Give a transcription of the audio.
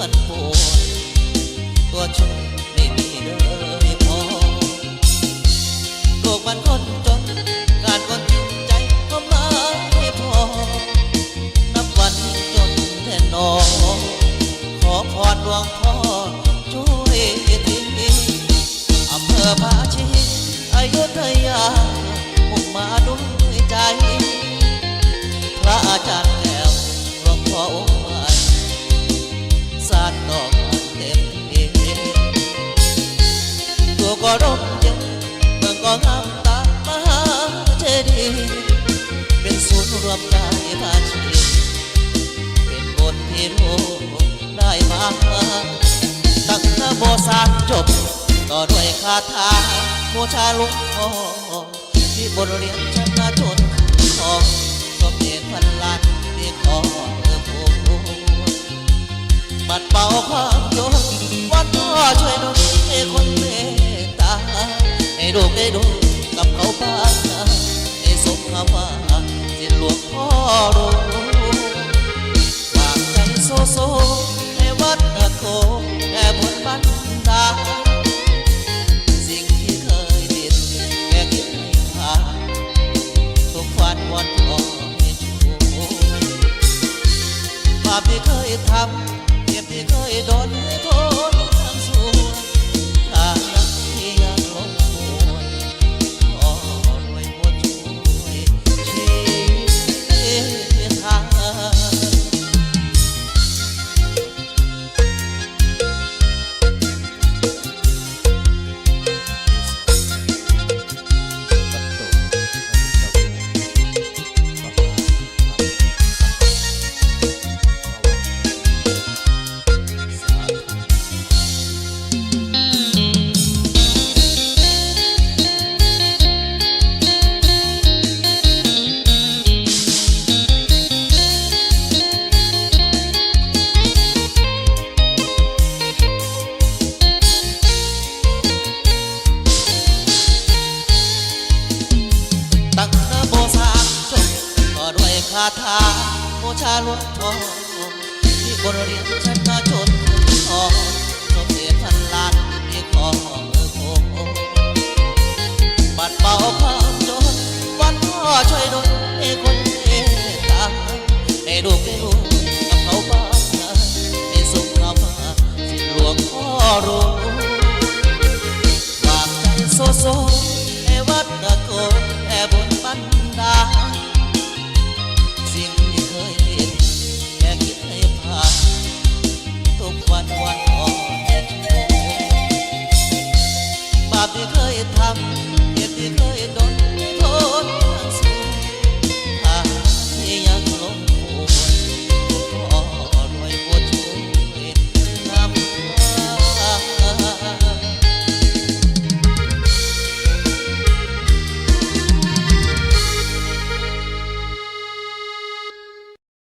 ฝันปวดตัวฉันไม่มีเลยพอโลกมันคนจนการคนจริงใจก็มาไม่พอ นับวันจนแน่นอน ขอพรหลวงพ่อช่วยทีอำเภอภาชีอายุทยา ตั้งนโมสามจบ ต่อด้วยคาถาบูชาลุงพ่อที่บทเรียนชนะจนของสมเด็จพันล้านที่ขอเออผู้บัดเป่าความยนวันพ่อช่วยดลให้คนเมตตา ให้ลูกได้ดูกับเขาบ้างนให้สมคำว่าที่หลวงพ่อรู้ บาปที่เคยทำเจ็บที่เคยโดนโทนาถาโมชาล้วนทองที่บนเรียนฉันมาจนทองจบเสียพันล้านที่ขอเออโคบัดเบาความจนวันพ่อช่วยดลให้คนเอตาได้ลูกได้ลูกกับเขาบ้างในสุขเรามาสิหลวงพ่อรู้ฝางใจโซโซในวัดตะโก ทำเหตุที่เคยโดนโทษ